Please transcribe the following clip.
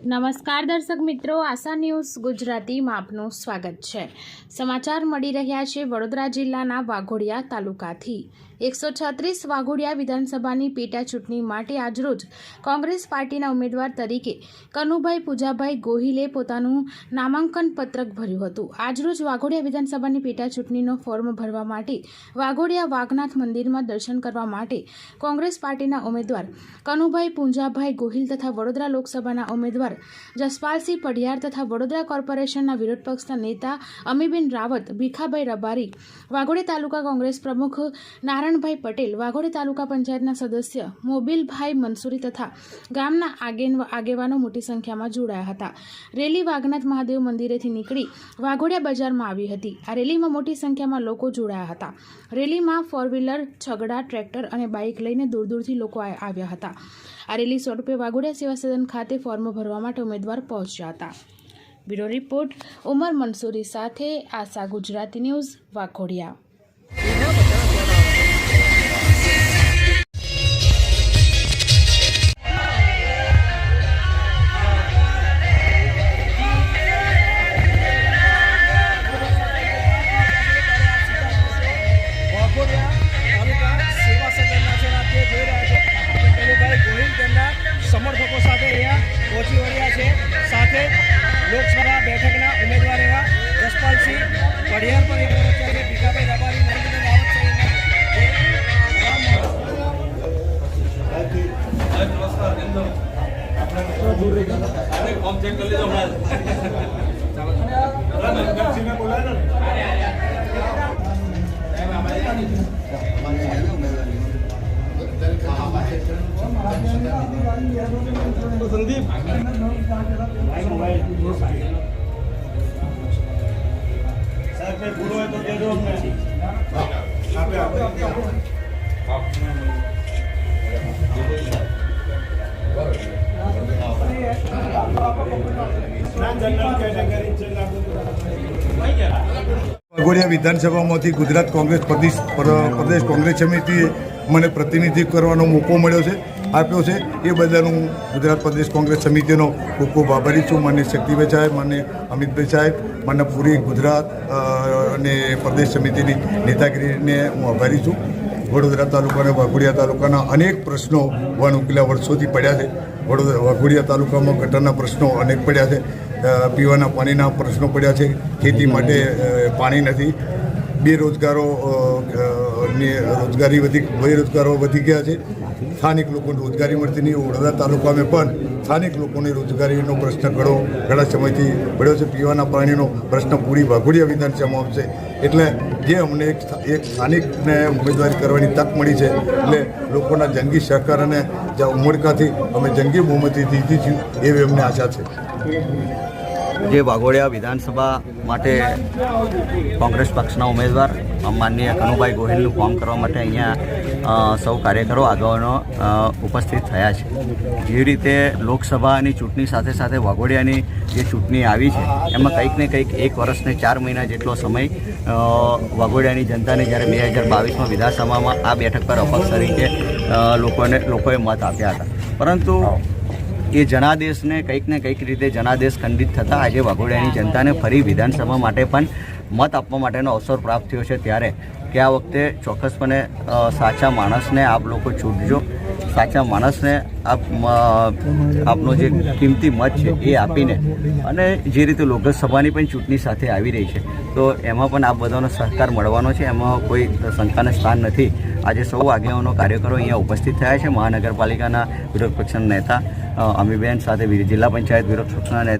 નમસ્કાર દર્શક મિત્રો, આશા ન્યૂઝ ગુજરાતીમાં આપનું સ્વાગત છે. સમાચાર મળી રહ્યા છે વડોદરા જિલ્લાના વાઘોડિયા તાલુકાથી. એકસો છત્રીસ વાઘોડિયા વિધાનસભાની પેટા ચૂંટણી માટે આજરોજ કોંગ્રેસ પાર્ટીના ઉમેદવાર તરીકે કનુભાઈ પૂજાભાઈ ગોહિલે પોતાનું નામાંકન પત્રક ભર્યું હતું. આજરોજ વાઘોડિયા વિધાનસભાની પેટા ચૂંટણીનો ફોર્મ ભરવા માટે વાઘોડિયા વાઘનાથ મંદિરમાં દર્શન કરવા માટે કોંગ્રેસ પાર્ટીના ઉમેદવાર કનુભાઈ પૂંજાભાઈ ગોહિલ તથા વડોદરા લોકસભાના ઉમેદવાર જસપાલસિંહ પઢિયાર તથા વડોદરા કોર્પોરેશનના વિરોધ પક્ષના નેતા અમીબેન રાવત, ભીખાભાઈ રબારી, વાઘોડી તાલુકા કોંગ્રેસ પ્રમુખ નારાયણભાઈ પટેલ, વાઘોડી તાલુકા પંચાયતના સદસ્ય મોબિલભાઈ મંસૂરી તથા ગામના આગેન, આગેવાનો મોટી સંખ્યામાં જોડાયા હતા. રેલી વાઘનાથ મહાદેવ મંદિરેથી નીકળી વાઘોડિયા બજારમાં આવી હતી. આ રેલીમાં મોટી સંખ્યામાં લોકો જોડાયા હતા. રેલીમાં ફોર વ્હીલર છગડા, ટ્રેક્ટર અને બાઇક લઈને દૂર દૂરથી લોકો આવ્યા હતા. આ રેલી સ્વરૂપે વાઘોડિયા સેવા સદન ખાતે ફોર્મ ભરવા માટે ઉમેદવાર પહોંચ્યા હતા. બ્યુરો રિપોર્ટ ઉમર મંસૂરી સાથે આશા ગુજરાતી ન્યૂઝ વાઘોડિયા. સંદીપ સાહેબ કઈ ભૂલ હોય તો કહેજો અમને. આપે આપે. ના જનરલ કેટેગરી છે વાઘોડિયા વિધાનસભામાંથી ગુજરાત કોંગ્રેસ પ્રદેશ પ્રદેશ કોંગ્રેસ સમિતિએ મને પ્રતિનિધિત્વ કરવાનો મોકો મળ્યો છે, આપ્યો છે. એ બદલ હું ગુજરાત પ્રદેશ કોંગ્રેસ સમિતિનો ખૂબ ખૂબ આભારી છું. મને શક્તિભાઈ સાહેબ, મને અમિતભાઈ સાહેબ, મને પૂરી ગુજરાત અને પ્રદેશ સમિતિની નેતાગીરીને હું આભારી છું. વડોદરા તાલુકા અને વાઘોડિયા તાલુકાના અનેક પ્રશ્નો વન ઉકેલા વર્ષોથી પડ્યા છે. વડોદરા વાઘોડિયા તાલુકામાં ગટરના પ્રશ્નો અનેક પડ્યા છે. પીવાના પાણીના પ્રશ્નો પડ્યા છે. ખેતી માટે પાણી નથી. બેરોજગારો અ, રોજગારી વધી બેરોજગારો વધી ગયા છે. સ્થાનિક લોકોને રોજગારી મળતી નહીં. વડોદરા તાલુકામાં પણ સ્થાનિક લોકોને રોજગારીનો પ્રશ્ન ઘણો, ઘણા સમયથી પડ્યો છે. પીવાના પાણીનો પ્રશ્ન પૂરી વાઘોડિયા વિધાનસભામાં આવશે. એટલે જે અમને એક એક સ્થાનિકને ઉમેદવારી કરવાની તક મળી છે, એટલે લોકોના જંગી સહકાર અને જે ઉમળકાથી અમે જંગી બહુમતી જીતી છું એવી અમને આશા છે. જે વાઘોડિયા વિધાનસભા માટે કોંગ્રેસ પક્ષના ઉમેદવાર માનનીય કનુભાઈ ગોહિલનું ફોર્મ કરવા માટે અહીંયા સૌ કાર્યકરો આગેવાનો ઉપસ્થિત થયા છે. જે રીતે લોકસભાની ચૂંટણી સાથે સાથે વાઘોડિયાની જે ચૂંટણી આવી છે, એમાં કંઈક ને કંઈક એક વર્ષને ચાર મહિના જેટલો સમય વાઘોડિયાની જનતાને જ્યારે બે હજાર બાવીસમાં વિધાનસભામાં આ બેઠક પર અપક્ષ તરીકે લોકોને, લોકોએ મત આપ્યા હતા. પરંતુ એ જનાદેશને કંઈક ને કંઈક રીતે જનાદેશ ખંડિત થતાં આજે વાઘોડિયાની જનતાને ફરી વિધાનસભા માટે પણ મત આપવા માટેનો અવસર પ્રાપ્ત થયો છે ત્યારે કે આ વખતે ચોક્કસપણે સાચા માણસને આપ લોકો ચૂંટજો સાચા માણસને આપ આપનો જે કિંમતી મત છે એ આપીને અને જે રીતે લોકસભાની પણ ચૂંટણી સાથે આવી રહી છે, તો એમાં પણ આપ બધાનો સહકાર મળવાનો છે. એમાં કોઈ શંકાને સ્થાન નથી. આજે સૌ આગેવાનો કાર્યકરો અહીંયા ઉપસ્થિત થયા છે. મહાનગરપાલિકાના વિરોધ પક્ષના નેતા અમીબેન સાથે જિલ્લા પંચાયત વિરોધ પક્ષના નેતા